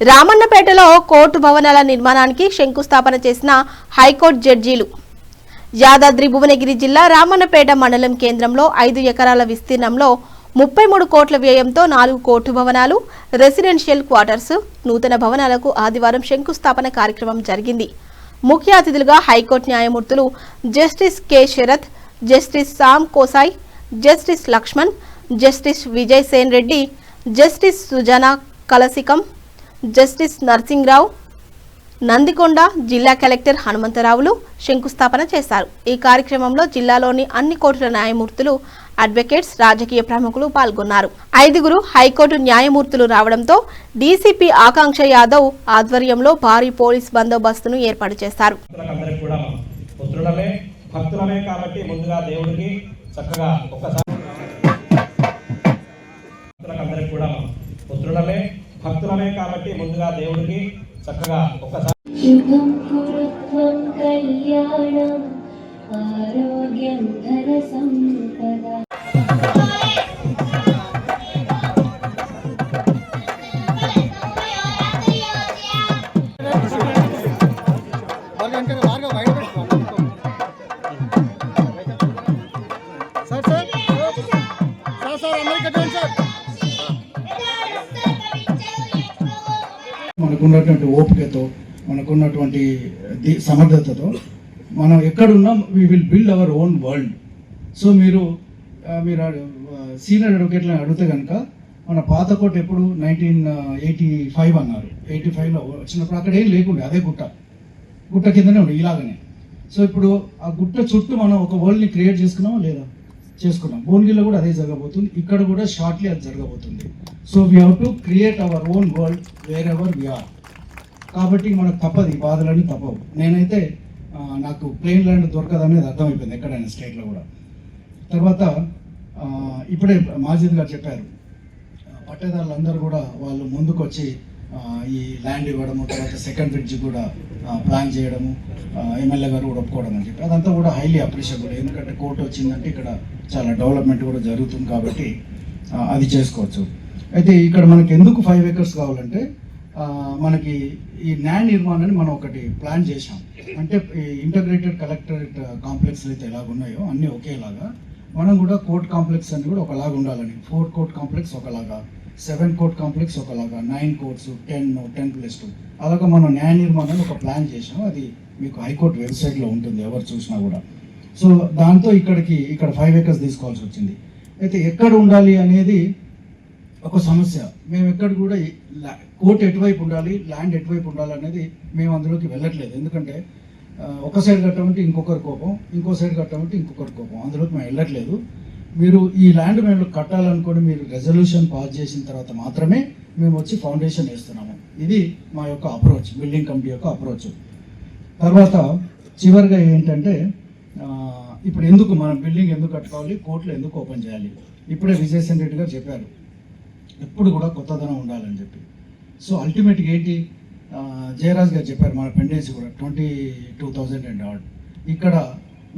రామన్నపేటలో court భవనాల నిర్మాణానికి శంకుస్థాపన చేసిన హైకోర్టు జడ్జీలు. యాదాద్రి భువనగిరి జిల్లా రామన్నపేట మండలం కేంద్రంలో ఐదు ఎకరాల విస్తీర్ణంలో ముప్పై మూడు కోట్ల వ్యయంతో నాలుగు కోర్టు భవనాలు రెసిడెన్షియల్ క్వార్టర్స్ నూతన భవనాలకు ఆదివారం శంకుస్థాపన కార్యక్రమం జరిగింది. ముఖ్య అతిథులుగా హైకోర్టు న్యాయమూర్తులు justice K. Sharath justice Sam Koshy justice Lakshman justice Vijay Sen Reddy justice Sujana Kalasikam justice Narsingrao Nandikonda జిల్లా కలెక్టర్ హనుమంతరావులు శంకుస్థాపన చేశారు. ఈ కార్యక్రమంలో జిల్లాలోని అన్ని కోర్టుల న్యాయమూర్తులు అడ్వకేట్స్ రాజకీయ ప్రముఖులు పాల్గొన్నారు. ఐదుగురు హైకోర్టు న్యాయమూర్తులు రావడంతో డీసీపీ ఆకాంక్ష యాదవ్ ఆధ్వర్యంలో భారీ పోలీస్ బందోబస్తును ఏర్పాటు చేశారు. చక్కగా ఒక్కసారి భక్తులకు కూడా పుత్రులమే భక్తులమే కాబట్టి ముందుగా దేవుడికి చక్కగా ఒక్కసారి కళ్యాణం ఆరోగ్యం మనకున్నటువంటి ఓపికతో మనకున్నటువంటి సమర్థతతో మనం ఎక్కడున్నా we will build our own world so మీరు మీరు సీనియర్ అడ్వకేట్లను అడిగితే కనుక మన పాత కోట ఎప్పుడు? నైన్టీన్ ఎయిటీ ఫైవ్ అన్నారు. ఎయిటీ ఫైవ్లో వచ్చినప్పుడు అక్కడ ఏం లేకుండే అదే గుట్ట. గుట్ట కిందనే ఉండే ఇలాగనే. సో ఇప్పుడు ఆ గుట్ట చుట్టూ మనం ఒక వరల్డ్ని క్రియేట్ చేసుకున్నామా లేదా? చేసుకున్నాం. భువనగిరిలో కూడా అదే జరగబోతుంది. ఇక్కడ కూడా షార్ట్లీ అది జరగబోతుంది. So we have to create our own world wherever we are కాబట్టి మనకు తప్పదు ఈ బాధలన్నీ తప్పవు. నేనైతే నాకు ప్లేన్ ల్యాండ్ దొరకదనేది అర్థమైపోయింది ఎక్కడైనా స్టేట్లో కూడా. తర్వాత ఇప్పుడే మాజిద్ గారు చెప్పారు పట్టేదారులందరూ కూడా వాళ్ళు ముందుకు వచ్చి ఈ ల్యాండ్ ఇవ్వడము తర్వాత సెకండ్ బ్రిడ్జ్ కూడా ప్లాన్ చేయడము ఎమ్మెల్యే గారు కూడా ఒప్పుకోవడం అని చెప్పి. అదంతా కూడా హైలీ అప్రిషియబుల్. ఎందుకంటే కోర్టు వచ్చిందంటే ఇక్కడ చాలా డెవలప్మెంట్ కూడా జరుగుతుంది కాబట్టి అది చేసుకోవచ్చు. అయితే ఇక్కడ మనకి ఎందుకు ఫైవ్ ఏకర్స్ కావాలంటే మనకి ఈ న్యాయ నిర్మాణాన్ని మనం ఒకటి ప్లాన్ చేసాం అంటే ఈ ఇంటగ్రేటెడ్ కలెక్టరేట్ కాంప్లెక్స్ అయితే ఎలాగున్నాయో అన్నీ ఒకేలాగా. మనం కూడా కోర్ట్ కాంప్లెక్స్ అన్ని కూడా ఒకలాగా ఉండాలని. ఫోర్ కోర్ట్ కాంప్లెక్స్ ఒకలాగా సెవెన్ కోర్ట్ కాంప్లెక్స్ ఒకలాగా nine courts ten ten plus two. అలాగా మనం న్యాయ నిర్మాణాన్ని ఒక ప్లాన్ చేసాం అది మీకు హైకోర్టు వెబ్సైట్లో ఉంటుంది ఎవరు చూసినా కూడా. సో దాంతో ఇక్కడికి ఇక్కడ ఫైవ్ ఏకర్స్ తీసుకోవాల్సి వచ్చింది. అయితే ఎక్కడ ఉండాలి అనేది ఒక సమస్య. మేము ఎక్కడ కూడా కోర్టు ఎటువైపు ఉండాలి ల్యాండ్ ఎటువైపు ఉండాలి అనేది మేము అందులోకి వెళ్ళట్లేదు. ఎందుకంటే ఒక సైడ్ కట్టమంటే ఇంకొకరి కోపం ఇంకో సైడ్ కట్టమంటే ఇంకొకరి కోపం. అందులోకి మేము వెళ్ళట్లేదు. మీరు ఈ ల్యాండ్ మేము కట్టాలనుకుని మీరు రెజల్యూషన్ పాస్ చేసిన తర్వాత మాత్రమే మేము వచ్చి ఫౌండేషన్ వేస్తున్నాము. ఇది మా యొక్క అప్రోచ్ బిల్డింగ్ కమిటీ యొక్క అప్రోచ్. తర్వాత చివరిగా ఏంటంటే ఇప్పుడు ఎందుకు మనం బిల్డింగ్ ఎందుకు కట్టుకోవాలి కోర్టులు ఎందుకు ఓపెన్ చేయాలి? ఇప్పుడే విజయసేన్ రెడ్డి గారు చెప్పారు. ఎప్పుడు కూడా కొత్తదనం ఉండాలని చెప్పి. సో అల్టిమేట్గా ఏంటి జయరాజ్ గారు చెప్పారు మన పెండెన్సీ కూడా twenty two thousand and odd ఇక్కడ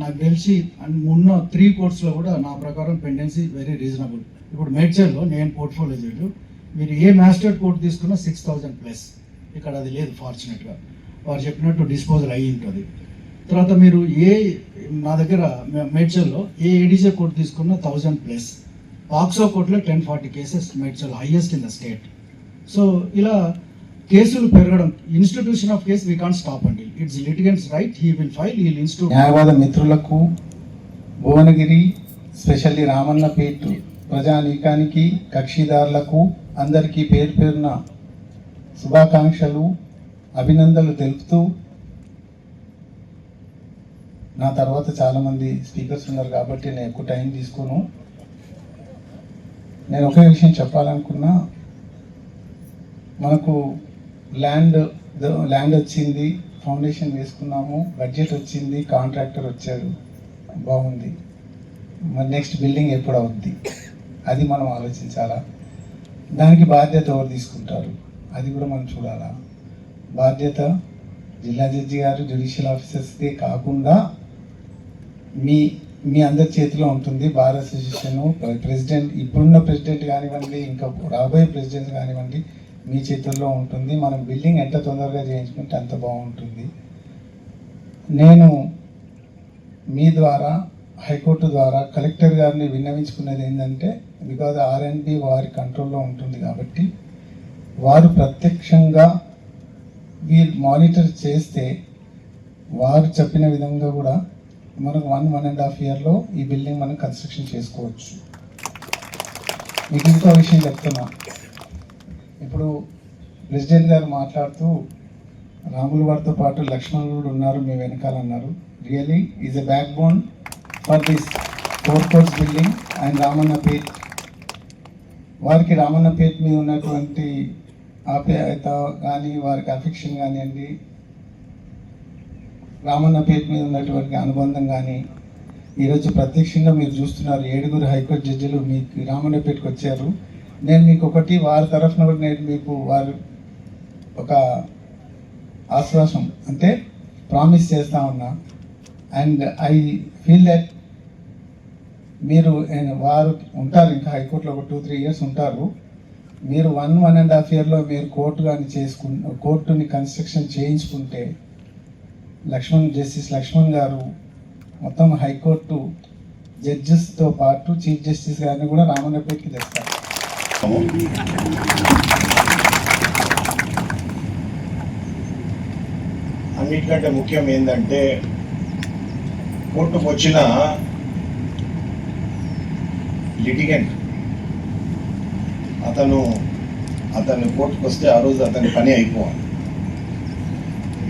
నాకు తెలిసి ఉన్న త్రీ కోర్ట్స్లో కూడా నా ప్రకారం పెండెన్సీ వెరీ రీజనబుల్ ఇప్పుడు మేడ్చర్లో నేను పోర్ట్ఫోలియో చేయడు మీరు ఏ మాస్టర్ కోర్ట్ తీసుకున్నా సిక్స్ థౌజండ్ ప్లస్ ఇక్కడ అది లేదు ఫార్చునేట్గా వారు చెప్పినట్టు డిస్పోజల్ అయ్యి ఉంటుంది. తర్వాత మీరు ఏ నా దగ్గర మేడ్చర్లో ఏ ఏడీజే కోర్ట్ తీసుకున్నా థౌజండ్ ప్లస్ పాక్సో కోర్టులో ten forty cases Medchal highest in the state so ఇలా కేసులు పెరగడం institution of case we can stop అండి. It's litigants right he will file he institute న్యాయవాద మిత్రులకు భువనగిరి స్పెషల్లీ రామన్నపేట ప్రజానీకానికి కక్షిదారులకు అందరికీ పేరు పేరున శుభాకాంక్షలు అభినందనలు తెలుపుతూ నా తర్వాత చాలామంది స్పీకర్స్ ఉన్నారు కాబట్టి నేను ఎక్కువ టైం తీసుకోను. నేను ఒకే విషయం చెప్పాలనుకున్నా మనకు ల్యాండ్ ల్యాండ్ వచ్చింది ఫౌండేషన్ వేసుకున్నాము బడ్జెట్ వచ్చింది కాంట్రాక్టర్ వచ్చారు బాగుంది. మరి నెక్స్ట్ బిల్డింగ్ ఎప్పుడు అవుద్ది? అది మనం ఆలోచించాలా? దానికి బాధ్యత ఎవరు తీసుకుంటారు? అది కూడా మనం చూడాలా? బాధ్యత జిల్లా జడ్జి గారు జ్యుడిషియల్ ఆఫీసర్స్దే కాకుండా మీ మీ అందరి చేతిలో ఉంటుంది. బార్ అసోసియేషన్ ప్రెసిడెంట్ ఇప్పుడున్న ప్రెసిడెంట్ కానివ్వండి ఇంకా రాబోయే ప్రెసిడెంట్ కానివ్వండి మీ చేతుల్లో ఉంటుంది. మనం బిల్డింగ్ ఎంత తొందరగా చేయించుకుంటే అంత బాగుంటుంది. నేను మీ ద్వారా హైకోర్టు ద్వారా కలెక్టర్ గారిని విన్నవించుకున్నది ఏంటంటే బికాజ్ ఆర్ఎన్బి వారి కంట్రోల్లో ఉంటుంది కాబట్టి వారు ప్రత్యక్షంగా వీళ్ళు మానిటర్ చేస్తే వారు చెప్పిన విధంగా కూడా మనకు వన్ వన్ అండ్ హాఫ్ ఇయర్లో ఈ బిల్డింగ్ మనం కన్స్ట్రక్షన్ చేసుకోవచ్చు. మీకు ఇంకో విషయం చెప్తున్నా. ఇప్పుడు ప్రెసిడెంట్ గారు మాట్లాడుతూ రాములు వారితో పాటు లక్ష్మణులు కూడా ఉన్నారు మీ వెనకాల అన్నారు. Really is a backbone for this four courts building and Ramannapet వారికి రామన్నపేట్ మీద ఉన్నటువంటి ఆప్యాయత కానీ వారికి అఫెక్షన్ కానివ్వండి రామన్న పేరు మీద ఉన్నటువంటి అనుబంధం కానీ ఈరోజు ప్రత్యక్షంగా మీరు చూస్తున్నారు ఏడుగురు హైకోర్టు జడ్జిలు మీకు రామన్నపేటకు వచ్చారు. నేను మీకు ఒకటి వారి తరఫున కూడా నేను మీకు వారు ఒక ఆశ్వాసం అంటే ప్రామిస్ చేస్తా ఉన్నా. అండ్ ఐ ఫీల్ దట్ మీరు వారు ఉంటారు ఇంకా హైకోర్టులో ఒక టూ త్రీ ఇయర్స్ ఉంటారు. మీరు వన్ వన్ అండ్ హాఫ్ ఇయర్లో మీరు కోర్టు కానీ చేసుకు కోర్టుని కన్స్ట్రక్షన్ చేయించుకుంటే లక్ష్మణ్ జస్టిస్ లక్ష్మణ్ గారు మొత్తం హైకోర్టు జడ్జెస్తో పాటు చీఫ్ జస్టిస్ గారిని కూడా రామన్నపేటకి తెస్తారు. అన్నిటికంటే ముఖ్యం ఏంటంటే కోర్టుకు వచ్చిన లిటిగెంట్ అతను అతను కోర్టుకు వస్తే ఆ రోజు అతని పని అయిపోవాలి.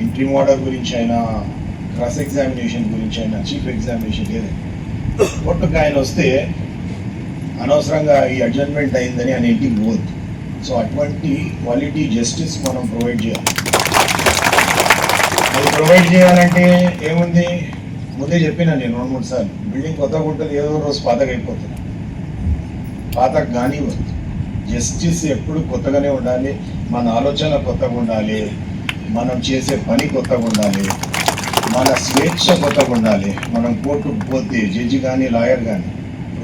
ఇంట్రీ ఆర్డర్ గురించి అయినా క్రాస్ ఎగ్జామినేషన్ గురించి అయినా చీఫ్ ఎగ్జామినేషన్ లేదండి కోర్టుకు ఆయన వస్తే అనవసరంగా ఈ అడ్జస్ట్మెంట్ అయిందని ఆయన ఇంటికి పోవద్దు సో అటువంటి క్వాలిటీ జస్టిస్ మనం ప్రొవైడ్ చేయాలి. అది ప్రొవైడ్ చేయాలంటే ఏముంది? ముందే చెప్పిన నేను రెండు మూడు సార్లు. బిల్డింగ్ కొత్తగా ఉంటుంది ఏదో రోజు పాతగా అయిపోతుంది పాతకు కానివ్వద్దు జస్టిస్ ఎప్పుడు కొత్తగానే ఉండాలి. మన ఆలోచన కొత్తగా ఉండాలి. మనం చేసే పని కొత్తగా ఉండాలి. మన స్వేచ్ఛ కొత్తగా ఉండాలి. మనం కోర్టుకు పోతే జడ్జి కానీ లాయర్ కానీ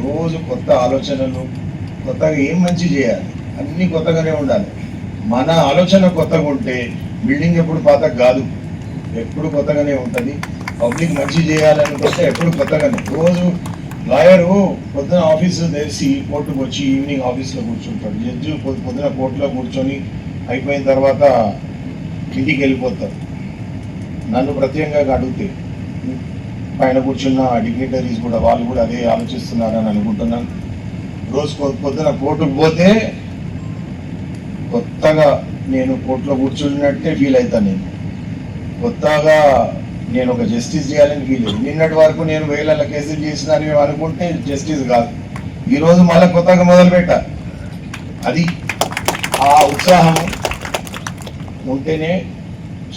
రోజు కొత్త ఆలోచనలు కొత్తగా ఏం మంచి చేయాలి? అన్నీ కొత్తగానే ఉండాలి. మన ఆలోచన కొత్తగా ఉంటే బిల్డింగ్ ఎప్పుడు పాత కాదు. ఎప్పుడు కొత్తగానే ఉంటుంది. పబ్లిక్ మంచి చేయాలనుకుంటే ఎప్పుడు కొత్తగానే. రోజు లాయరు పొద్దున ఆఫీసు తెలిసి కోర్టుకు వచ్చి ఈవినింగ్ ఆఫీస్లో కూర్చుంటాడు. జడ్జి పొద్దున కోర్టులో కూర్చొని అయిపోయిన తర్వాత ఇంటికి వెళ్ళిపోతారు. నన్ను ప్రత్యేకంగా అడిగితే పైన కూర్చున్న డిగ్నిటరీస్ కూడా వాళ్ళు కూడా అదే ఆలోచిస్తున్నారని అనుకుంటున్నాను. రోజు పొద్దున కోర్టుకు పోతే కొత్తగా నేను కోర్టులో కూర్చున్నట్టే ఫీల్ అవుతాను నేను. కొత్తగా నేను ఒక జస్టిస్ చేయాలని ఫీల్ అయ్యింది నిన్నటి వరకు నేను వేల కేసులు చేసిన మేము అనుకుంటే జస్టిస్ కాదు. ఈరోజు మళ్ళీ కొత్తగా మొదలుపెట్ట. అది ఆ ఉత్సాహం ఉంటేనే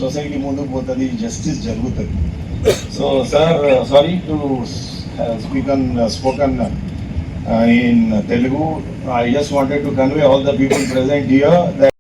సొసైటీ ముందుకు పోతుంది జస్టిస్ జరుగుతుంది. So sir sorry to speak unspoken in Telugu I just wanted to convey all the people present here that